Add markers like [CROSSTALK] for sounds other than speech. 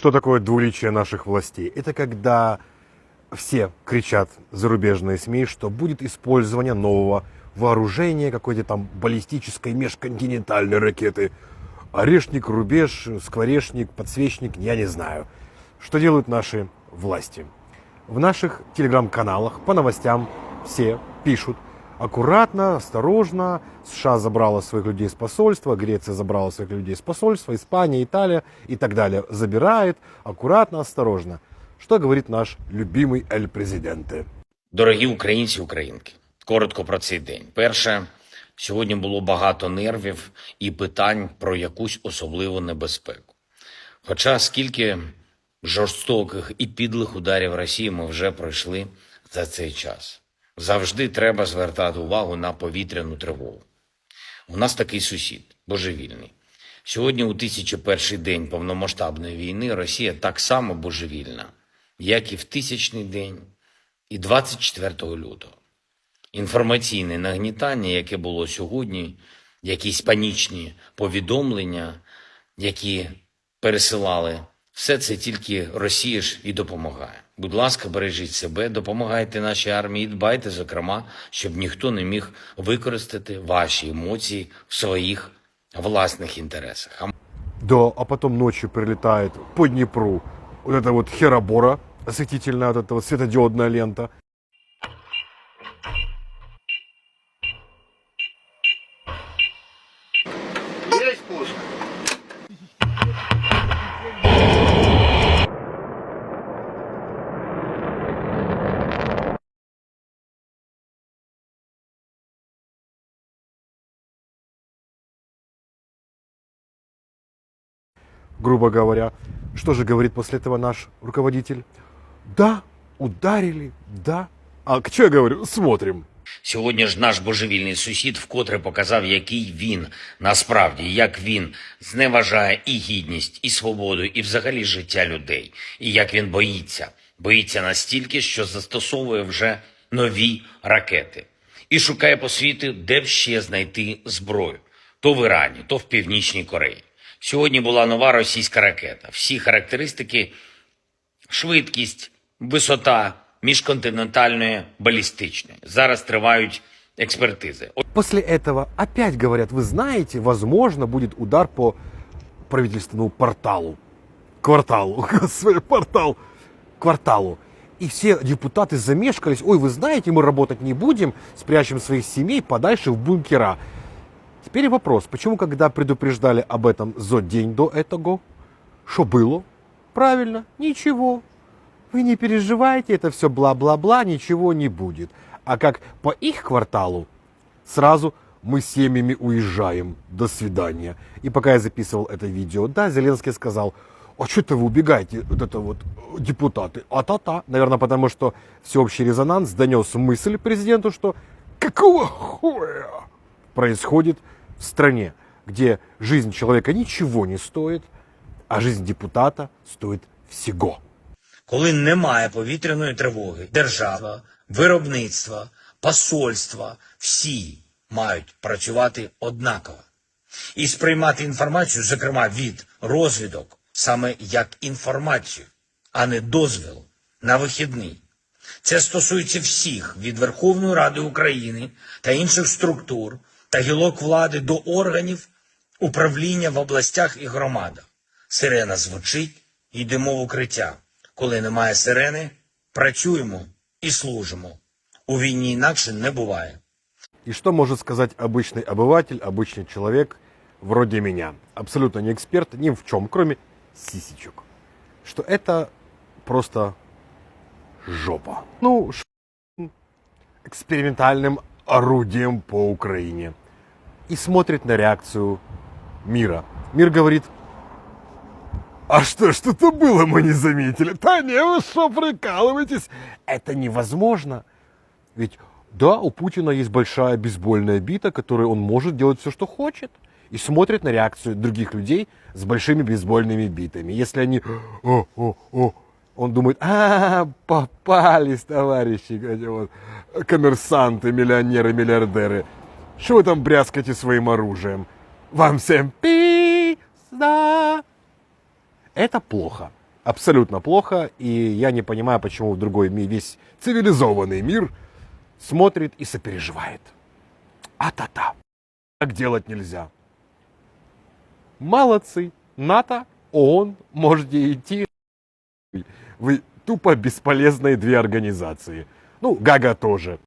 Что такое двуличие наших властей? Это когда все кричат, зарубежные СМИ, что будет использование нового вооружения, какой-то там баллистической межконтинентальной ракеты. Орешник, рубеж, скворечник, подсвечник, я не знаю. Что делают наши власти? В наших телеграм-каналах по новостям все пишут аккуратно, осторожно. США забрала своих людей с посольства, Греция забрала своих людей с посольства, Испания, Италия и так далее. Забирает аккуратно, осторожно. Что говорит наш любимый Эль Президенте? Дорогі українці українки, коротко про цей день. Перше, сьогодні було багато нервів і питань про якусь особливу небезпеку. Хоча скільки жорстоких і підлих ударів Росії ми вже пройшли за цей час. Завжди треба звертати увагу на повітряну тривогу. У нас такий сусід, божевільний. Сьогодні, у тисячі перший день повномасштабної війни, Росія так само божевільна, як і в тисячний день, і 24 лютого. Інформаційне нагнітання, яке було сьогодні, якісь панічні повідомлення, які пересилали, все це тільки Росія ж і допомагає. Будь ласка, бережіть себе, допомагайте нашій армії, дбайте, зокрема, щоб ніхто не міг використати ваші емоції в своїх власних інтересах. А Да, а потом ночью прилетает по Днепру вот эта вот херобора осветительная, вот эта вот светодиодная лента. Есть пуск. Грубо говоря. Что же говорит после этого наш руководитель? Да, ударили, да. А что я говорю? Смотрим. Сьогодні ж наш божевільний сусід вкотре показав, який він насправді, як він зневажає і гідність, і свободу, і взагалі життя людей, і як він боїться, боїться настільки, що застосовує вже нові ракети і шукає по світу, де б ще знайти зброю, то в Ірані, то в Північній Кореї. Сьогодні була нова російська ракета. Всі характеристики швидкість, висота міжконтинентальної балістичної. Зараз тривають експертизи. От После этого опять говорят, вы знаете, возможно, будет удар по правительственному порталу. Кварталу. [LAUGHS] Господи, портал. Кварталу. И все депутаты замешкались. Ой, вы знаете, мы работать не будем, спрячем своих семей подальше в бункера. Теперь вопрос, почему, когда предупреждали об этом за день до этого, что было? Правильно, ничего. Вы не переживайте, это все бла-бла-бла, ничего не будет. А как по их кварталу, сразу мы семьями уезжаем. До свидания. И пока я записывал это видео, да, Зеленский сказал, а что это вы убегаете, вот это вот э, депутаты? А-та-та. Наверное, потому что всеобщий резонанс донес мысль президенту, что какого хуя происходит в стране, где жизнь человека ничего не стоит, а жизнь депутата стоит всего. коли немає повітряної тривоги, держава, виробництва, посольства, всі мають працювати однаково і сприймати інформацію, зокрема від розвідок, саме як інформацію, а не дозвіл на вихідний. Це стосується всіх від Верховної Ради України та інших структур та гілок влади до органів управління в областях і громадах. Сирена звучить, йдемо в укриття. Коли немає сирени, працюємо і служимо. У війні інакше не буває. И что может сказать обычный обыватель, обычный человек вроде меня, абсолютно не эксперт ни в чем, кроме сисечек, что это просто жопа. Ну, ш... экспериментальным Орудием по Украине. И смотрит на реакцию мира. Мир говорит, а что, что-то было, мы не заметили. Да не, вы что, прикалываетесь? Это невозможно. Ведь да, у Путина есть большая бейсбольная бита, которой он может делать все, что хочет. И смотрит на реакцию других людей с большими бейсбольными битами. Если они... О, о, о, он думает, а, попались, товарищи, вот коммерсанты, миллионеры, миллиардеры. Что вы там бряскаете своим оружием? Вам всем пизда. Это плохо. абсолютно плохо, и я не понимаю, почему другой мир, весь цивилизованный мир смотрит и сопереживает. А-та-та. Так делать нельзя. Молодцы. НАТО, ООН, можете идти. Вы тупо бесполезные две организации. Ну, Гага тоже.